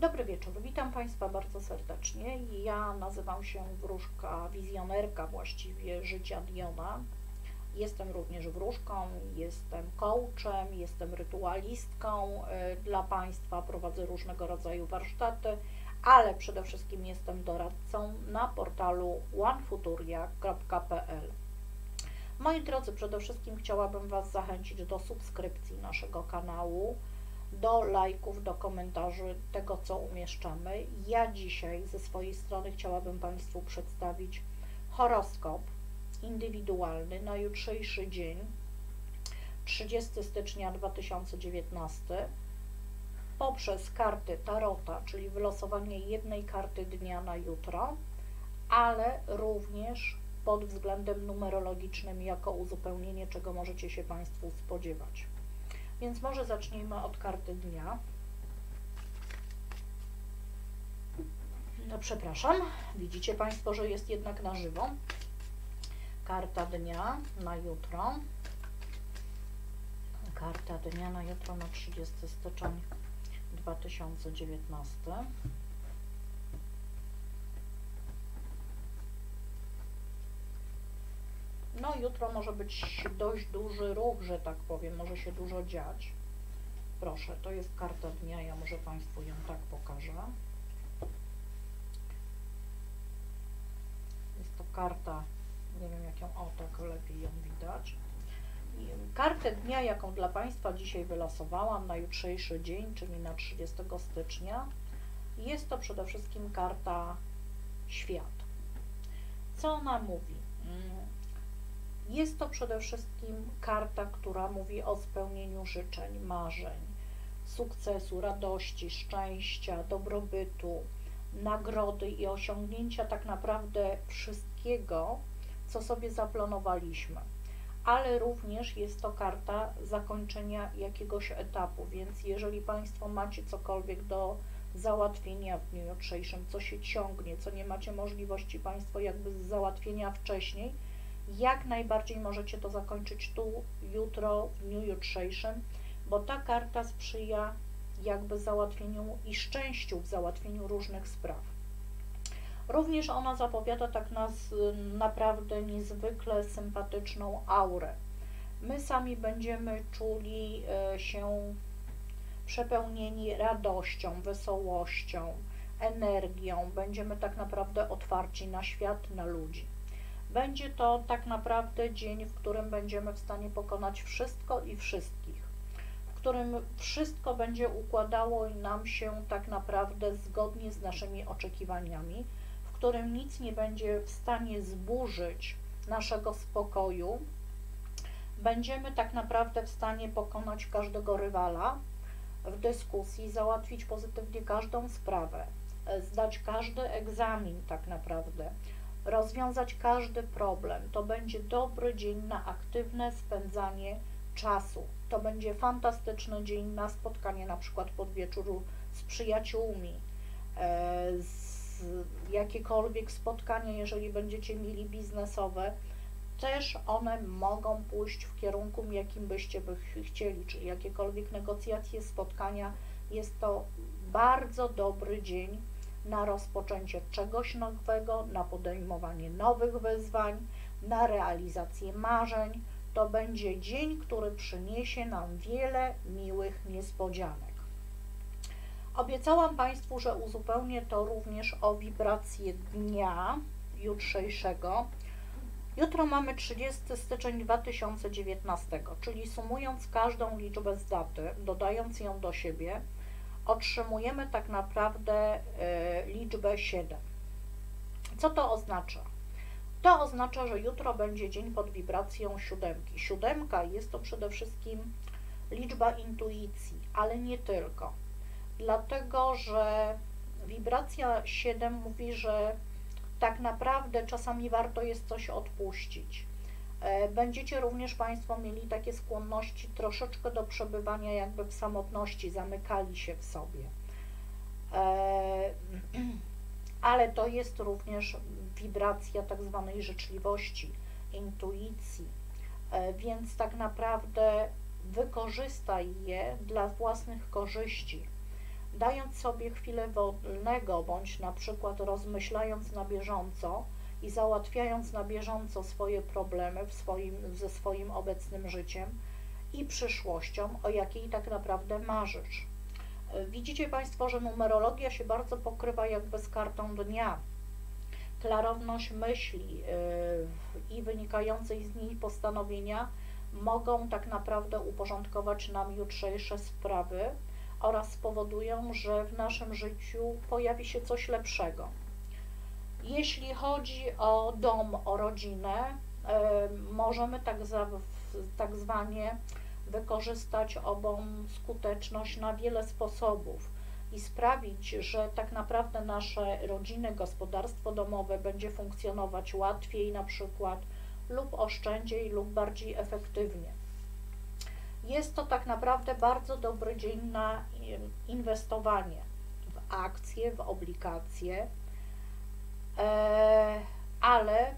Dobry wieczór, witam Państwa bardzo serdecznie. Ja nazywam się wróżka, wizjonerka właściwie życia Diona. Jestem również wróżką, jestem coachem, jestem rytualistką y, dla Państwa, prowadzę różnego rodzaju warsztaty, ale przede wszystkim jestem doradcą na portalu onefuturia.pl. Moi drodzy, przede wszystkim chciałabym Was zachęcić do subskrypcji naszego kanału do lajków, do komentarzy tego, co umieszczamy. Ja dzisiaj ze swojej strony chciałabym Państwu przedstawić horoskop indywidualny na jutrzejszy dzień, 30 stycznia 2019, poprzez karty Tarota, czyli wylosowanie jednej karty dnia na jutro, ale również pod względem numerologicznym jako uzupełnienie, czego możecie się Państwu spodziewać. Więc może zacznijmy od karty dnia. No przepraszam, widzicie Państwo, że jest jednak na żywo. Karta dnia na jutro. Karta dnia na jutro na 30 styczeń 2019. No jutro może być dość duży ruch, że tak powiem, może się dużo dziać. Proszę, to jest karta dnia, ja może Państwu ją tak pokażę. Jest to karta, nie wiem jak ją, o tak lepiej ją widać. Kartę dnia, jaką dla Państwa dzisiaj wylosowałam na jutrzejszy dzień, czyli na 30 stycznia, jest to przede wszystkim karta świat. Co ona mówi? Jest to przede wszystkim karta, która mówi o spełnieniu życzeń, marzeń, sukcesu, radości, szczęścia, dobrobytu, nagrody i osiągnięcia tak naprawdę wszystkiego, co sobie zaplanowaliśmy. Ale również jest to karta zakończenia jakiegoś etapu, więc jeżeli Państwo macie cokolwiek do załatwienia w dniu jutrzejszym, co się ciągnie, co nie macie możliwości Państwo jakby załatwienia wcześniej, jak najbardziej możecie to zakończyć tu, jutro, w dniu jutrzejszym, bo ta karta sprzyja jakby załatwieniu i szczęściu w załatwieniu różnych spraw. Również ona zapowiada tak nas naprawdę niezwykle sympatyczną aurę. My sami będziemy czuli e, się przepełnieni radością, wesołością, energią, będziemy tak naprawdę otwarci na świat, na ludzi. Będzie to tak naprawdę dzień, w którym będziemy w stanie pokonać wszystko i wszystkich, w którym wszystko będzie układało nam się tak naprawdę zgodnie z naszymi oczekiwaniami, w którym nic nie będzie w stanie zburzyć naszego spokoju. Będziemy tak naprawdę w stanie pokonać każdego rywala w dyskusji, załatwić pozytywnie każdą sprawę, zdać każdy egzamin tak naprawdę rozwiązać każdy problem. To będzie dobry dzień na aktywne spędzanie czasu. To będzie fantastyczny dzień na spotkanie na przykład pod wieczoru z przyjaciółmi, e, z jakiekolwiek spotkania, jeżeli będziecie mieli biznesowe, też one mogą pójść w kierunku, jakim byście by chcieli, czyli jakiekolwiek negocjacje, spotkania. Jest to bardzo dobry dzień na rozpoczęcie czegoś nowego, na podejmowanie nowych wyzwań, na realizację marzeń. To będzie dzień, który przyniesie nam wiele miłych niespodzianek. Obiecałam Państwu, że uzupełnię to również o wibrację dnia jutrzejszego. Jutro mamy 30 styczeń 2019, czyli sumując każdą liczbę z daty, dodając ją do siebie, otrzymujemy tak naprawdę y, liczbę 7. Co to oznacza? To oznacza, że jutro będzie dzień pod wibracją siódemki. Siódemka jest to przede wszystkim liczba intuicji, ale nie tylko. Dlatego, że wibracja 7 mówi, że tak naprawdę czasami warto jest coś odpuścić E, będziecie również Państwo mieli takie skłonności troszeczkę do przebywania jakby w samotności, zamykali się w sobie. E, ale to jest również wibracja tak zwanej życzliwości, intuicji, e, więc tak naprawdę wykorzystaj je dla własnych korzyści. dając sobie chwilę wolnego, bądź na przykład rozmyślając na bieżąco i załatwiając na bieżąco swoje problemy w swoim, ze swoim obecnym życiem i przyszłością, o jakiej tak naprawdę marzysz. Widzicie Państwo, że numerologia się bardzo pokrywa jakby z kartą dnia. Klarowność myśli yy, i wynikającej z niej postanowienia mogą tak naprawdę uporządkować nam jutrzejsze sprawy oraz spowodują, że w naszym życiu pojawi się coś lepszego. Jeśli chodzi o dom, o rodzinę, yy, możemy tak, za, tak zwanie wykorzystać obą skuteczność na wiele sposobów i sprawić, że tak naprawdę nasze rodziny, gospodarstwo domowe będzie funkcjonować łatwiej na przykład lub oszczędziej lub bardziej efektywnie. Jest to tak naprawdę bardzo dobry dzień na inwestowanie w akcje, w obligacje, e, ale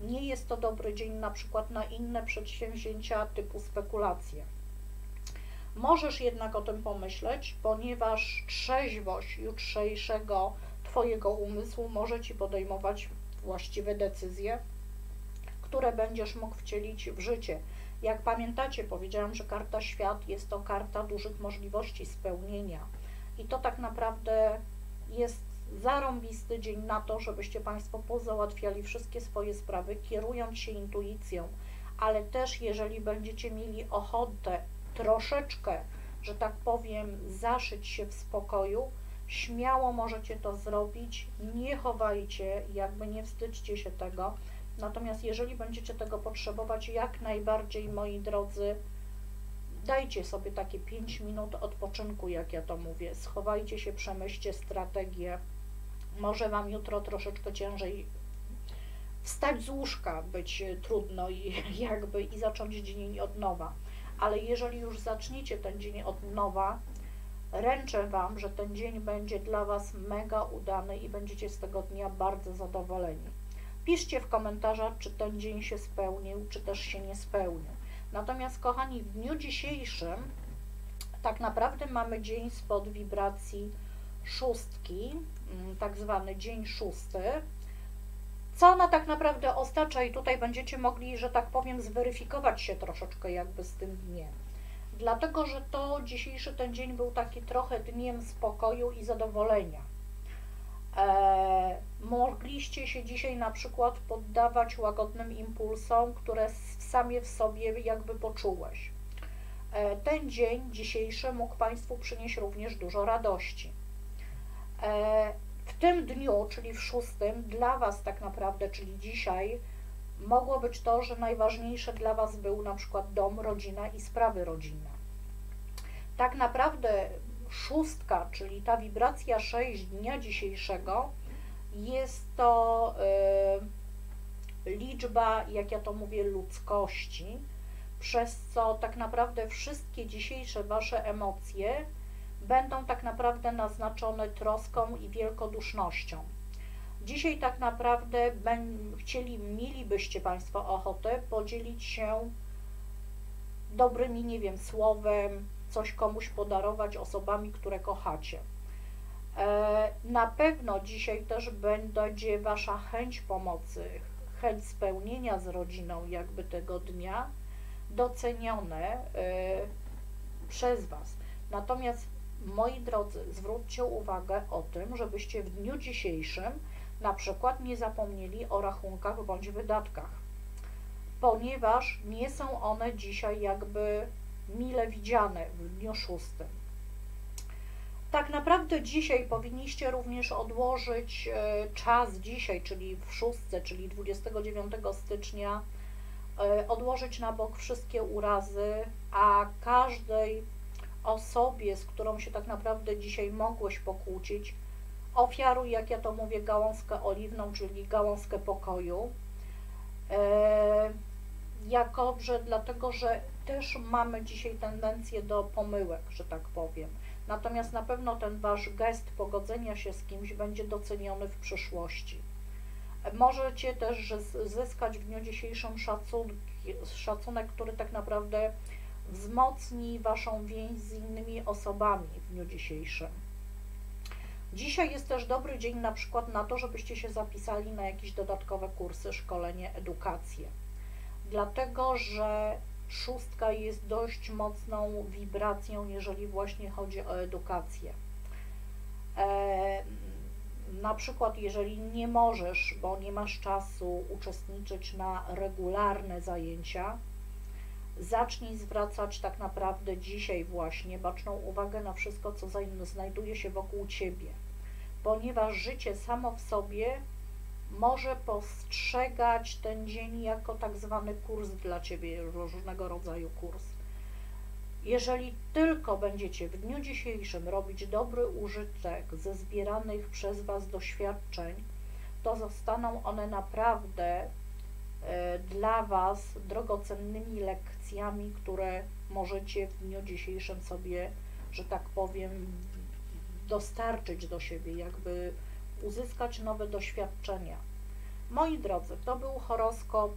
nie jest to dobry dzień na przykład na inne przedsięwzięcia typu spekulacje. Możesz jednak o tym pomyśleć, ponieważ trzeźwość jutrzejszego Twojego umysłu może Ci podejmować właściwe decyzje, które będziesz mógł wcielić w życie. Jak pamiętacie, powiedziałam, że karta świat jest to karta dużych możliwości spełnienia. I to tak naprawdę jest zarąbisty dzień na to, żebyście Państwo pozałatwiali wszystkie swoje sprawy, kierując się intuicją, ale też jeżeli będziecie mieli ochotę troszeczkę, że tak powiem, zaszyć się w spokoju, śmiało możecie to zrobić, nie chowajcie, jakby nie wstydźcie się tego. Natomiast jeżeli będziecie tego potrzebować, jak najbardziej, moi drodzy, dajcie sobie takie 5 minut odpoczynku, jak ja to mówię. Schowajcie się, przemyślcie strategię. Może Wam jutro troszeczkę ciężej wstać z łóżka, być trudno i jakby i zacząć dzień od nowa ale jeżeli już zaczniecie ten dzień od nowa, ręczę Wam, że ten dzień będzie dla Was mega udany i będziecie z tego dnia bardzo zadowoleni. Piszcie w komentarzach, czy ten dzień się spełnił, czy też się nie spełnił. Natomiast, kochani, w dniu dzisiejszym tak naprawdę mamy dzień spod wibracji szóstki, mm, tak zwany dzień szósty, co ona tak naprawdę oznacza i tutaj będziecie mogli, że tak powiem, zweryfikować się troszeczkę jakby z tym dniem. Dlatego, że to dzisiejszy ten dzień był taki trochę dniem spokoju i zadowolenia. E, mogliście się dzisiaj na przykład poddawać łagodnym impulsom, które sami w sobie jakby poczułeś. E, ten dzień dzisiejszy mógł Państwu przynieść również dużo radości. E, w tym dniu, czyli w szóstym, dla Was tak naprawdę, czyli dzisiaj, mogło być to, że najważniejsze dla Was był na przykład dom, rodzina i sprawy rodzinne. Tak naprawdę szóstka, czyli ta wibracja 6 dnia dzisiejszego, jest to y, liczba, jak ja to mówię, ludzkości, przez co tak naprawdę wszystkie dzisiejsze Wasze emocje będą tak naprawdę naznaczone troską i wielkodusznością. Dzisiaj tak naprawdę chcieli, mielibyście Państwo ochotę podzielić się dobrymi, nie wiem, słowem, coś komuś podarować osobami, które kochacie. E, na pewno dzisiaj też będzie Wasza chęć pomocy, chęć spełnienia z rodziną jakby tego dnia docenione e, przez Was. Natomiast moi drodzy, zwróćcie uwagę o tym, żebyście w dniu dzisiejszym na przykład nie zapomnieli o rachunkach bądź wydatkach, ponieważ nie są one dzisiaj jakby mile widziane w dniu szóstym. Tak naprawdę dzisiaj powinniście również odłożyć e, czas dzisiaj, czyli w szóstce, czyli 29 stycznia, e, odłożyć na bok wszystkie urazy, a każdej osobie, z którą się tak naprawdę dzisiaj mogłeś pokłócić, ofiaruj, jak ja to mówię, gałązkę oliwną, czyli gałązkę pokoju. E, jakoże dlatego, że też mamy dzisiaj tendencję do pomyłek, że tak powiem. Natomiast na pewno ten wasz gest pogodzenia się z kimś będzie doceniony w przyszłości. Możecie też zyskać w dniu dzisiejszym szacunek, szacunek który tak naprawdę wzmocni Waszą więź z innymi osobami w dniu dzisiejszym. Dzisiaj jest też dobry dzień na przykład na to, żebyście się zapisali na jakieś dodatkowe kursy, szkolenie, edukację. Dlatego, że szóstka jest dość mocną wibracją, jeżeli właśnie chodzi o edukację. E, na przykład, jeżeli nie możesz, bo nie masz czasu uczestniczyć na regularne zajęcia, zacznij zwracać tak naprawdę dzisiaj właśnie baczną uwagę na wszystko, co znajduje się wokół ciebie, ponieważ życie samo w sobie może postrzegać ten dzień jako tak zwany kurs dla ciebie, różnego rodzaju kurs. Jeżeli tylko będziecie w dniu dzisiejszym robić dobry użytek ze zbieranych przez Was doświadczeń, to zostaną one naprawdę e, dla Was drogocennymi lekcjami, które możecie w dniu dzisiejszym sobie, że tak powiem, dostarczyć do siebie, jakby uzyskać nowe doświadczenia. Moi drodzy, to był horoskop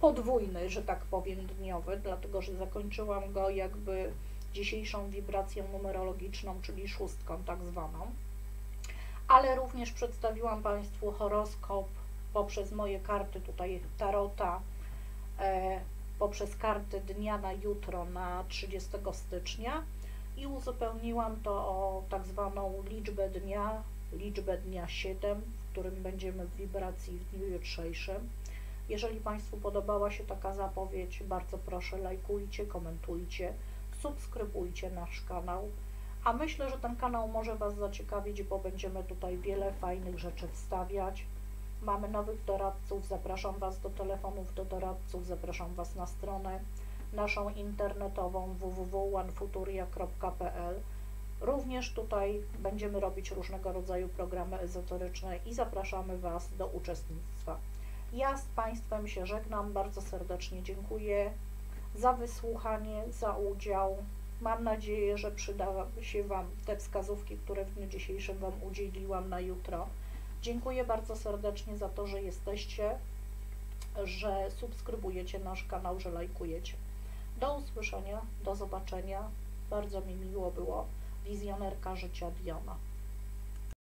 podwójny, że tak powiem, dniowy, dlatego że zakończyłam go jakby dzisiejszą wibracją numerologiczną, czyli szóstką tak zwaną, ale również przedstawiłam Państwu horoskop poprzez moje karty tutaj tarota, e, poprzez karty dnia na jutro na 30 stycznia i uzupełniłam to o tak zwaną liczbę dnia, liczbę dnia 7, w którym będziemy w wibracji w dniu jutrzejszym. Jeżeli Państwu podobała się taka zapowiedź, bardzo proszę lajkujcie, komentujcie, subskrybujcie nasz kanał. A myślę, że ten kanał może Was zaciekawić, bo będziemy tutaj wiele fajnych rzeczy wstawiać. Mamy nowych doradców, zapraszam Was do telefonów do doradców, zapraszam Was na stronę naszą internetową www.onefuturia.pl. Również tutaj będziemy robić różnego rodzaju programy ezoteryczne i zapraszamy Was do uczestnictwa. Ja z Państwem się żegnam, bardzo serdecznie dziękuję za wysłuchanie, za udział. Mam nadzieję, że przyda się Wam te wskazówki, które w dniu dzisiejszym Wam udzieliłam na jutro. Dziękuję bardzo serdecznie za to, że jesteście, że subskrybujecie nasz kanał, że lajkujecie. Do usłyszenia, do zobaczenia. Bardzo mi miło było. Wizjonerka życia Diana.